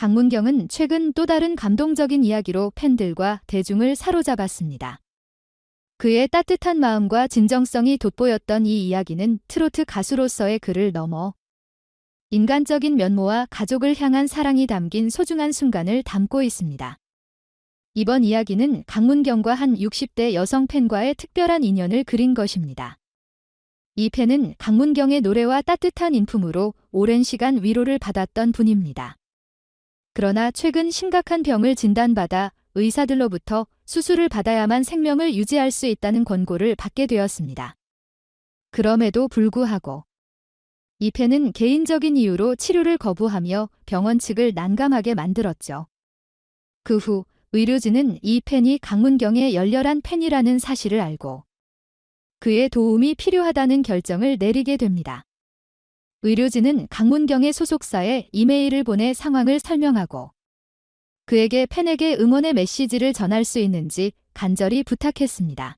강문경은 최근 또 다른 감동적인 이야기로 팬들과 대중을 사로잡았습니다. 그의 따뜻한 마음과 진정성이 돋보였던 이 이야기는 트로트 가수로서의 그를 넘어 인간적인 면모와 가족을 향한 사랑이 담긴 소중한 순간을 담고 있습니다. 이번 이야기는 강문경과 한 60대 여성 팬과의 특별한 인연을 그린 것입니다. 이 팬은 강문경의 노래와 따뜻한 인품으로 오랜 시간 위로를 받았던 분입니다. 그러나 최근 심각한 병을 진단받아 의사들로부터 수술을 받아야만 생명을 유지할 수 있다는 권고를 받게 되었습니다. 그럼에도 불구하고 이 팬은 개인적인 이유로 치료를 거부하며 병원 측을 난감하게 만들었죠. 그 후 의료진은 이 팬이 강문경의 열렬한 팬이라는 사실을 알고 그의 도움이 필요하다는 결정을 내리게 됩니다. 의료진은 강문경의 소속사에 이메일을 보내 상황을 설명하고 그에게 팬에게 응원의 메시지를 전할 수 있는지 간절히 부탁했습니다.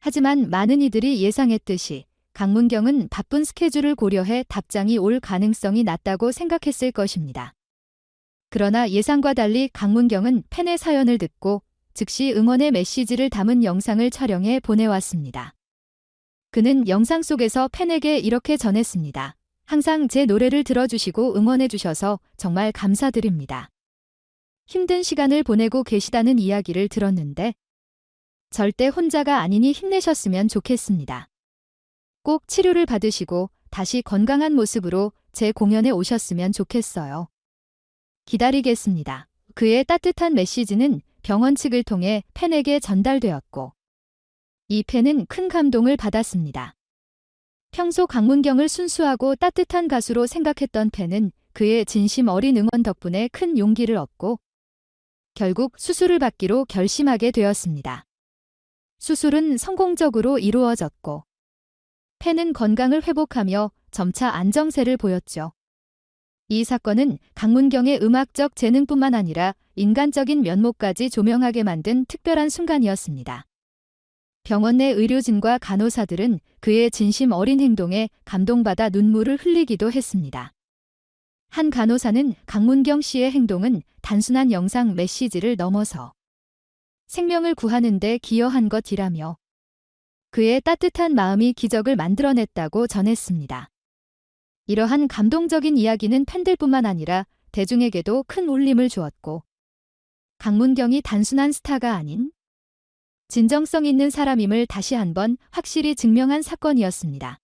하지만 많은 이들이 예상했듯이 강문경은 바쁜 스케줄을 고려해 답장이 올 가능성이 낮다고 생각했을 것입니다. 그러나 예상과 달리 강문경은 팬의 사연을 듣고 즉시 응원의 메시지를 담은 영상을 촬영해 보내왔습니다. 그는 영상 속에서 팬에게 이렇게 전했습니다. 항상 제 노래를 들어주시고 응원해주셔서 정말 감사드립니다. 힘든 시간을 보내고 계시다는 이야기를 들었는데 절대 혼자가 아니니 힘내셨으면 좋겠습니다. 꼭 치료를 받으시고 다시 건강한 모습으로 제 공연에 오셨으면 좋겠어요. 기다리겠습니다. 그의 따뜻한 메시지는 병원 측을 통해 팬에게 전달되었고 이 팬은 큰 감동을 받았습니다. 평소 강문경을 순수하고 따뜻한 가수로 생각했던 팬은 그의 진심 어린 응원 덕분에 큰 용기를 얻고 결국 수술을 받기로 결심하게 되었습니다. 수술은 성공적으로 이루어졌고 팬은 건강을 회복하며 점차 안정세를 보였죠. 이 사건은 강문경의 음악적 재능뿐만 아니라 인간적인 면모까지 조명하게 만든 특별한 순간이었습니다. 병원 내 의료진과 간호사들은 그의 진심 어린 행동에 감동받아 눈물을 흘리기도 했습니다. 한 간호사는 강문경 씨의 행동은 단순한 영상 메시지를 넘어서 생명을 구하는데 기여한 것이라며 그의 따뜻한 마음이 기적을 만들어냈다고 전했습니다. 이러한 감동적인 이야기는 팬들뿐만 아니라 대중에게도 큰 울림을 주었고 강문경이 단순한 스타가 아닌 진정성 있는 사람임을 다시 한번 확실히 증명한 사건이었습니다.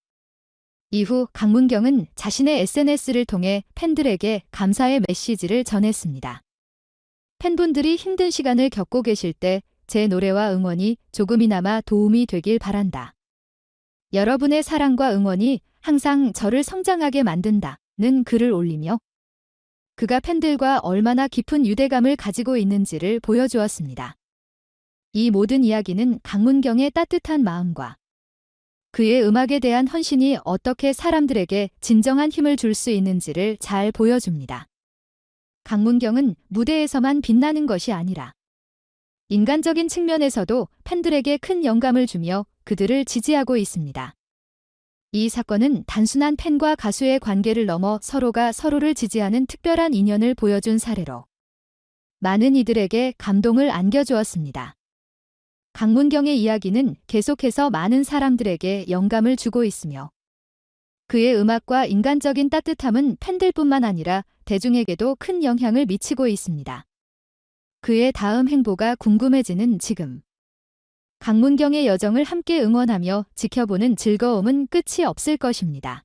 이후 강문경은 자신의 SNS를 통해 팬들에게 감사의 메시지를 전했습니다. 팬분들이 힘든 시간을 겪고 계실 때 제 노래와 응원이 조금이나마 도움이 되길 바란다. 여러분의 사랑과 응원이 항상 저를 성장하게 만든다는 글을 올리며 그가 팬들과 얼마나 깊은 유대감을 가지고 있는지를 보여주었습니다. 이 모든 이야기는 강문경의 따뜻한 마음과 그의 음악에 대한 헌신이 어떻게 사람들에게 진정한 힘을 줄 수 있는지를 잘 보여줍니다. 강문경은 무대에서만 빛나는 것이 아니라 인간적인 측면에서도 팬들에게 큰 영감을 주며 그들을 지지하고 있습니다. 이 사건은 단순한 팬과 가수의 관계를 넘어 서로가 서로를 지지하는 특별한 인연을 보여준 사례로 많은 이들에게 감동을 안겨주었습니다. 강문경의 이야기는 계속해서 많은 사람들에게 영감을 주고 있으며 그의 음악과 인간적인 따뜻함은 팬들뿐만 아니라 대중에게도 큰 영향을 미치고 있습니다. 그의 다음 행보가 궁금해지는 지금. 강문경의 여정을 함께 응원하며 지켜보는 즐거움은 끝이 없을 것입니다.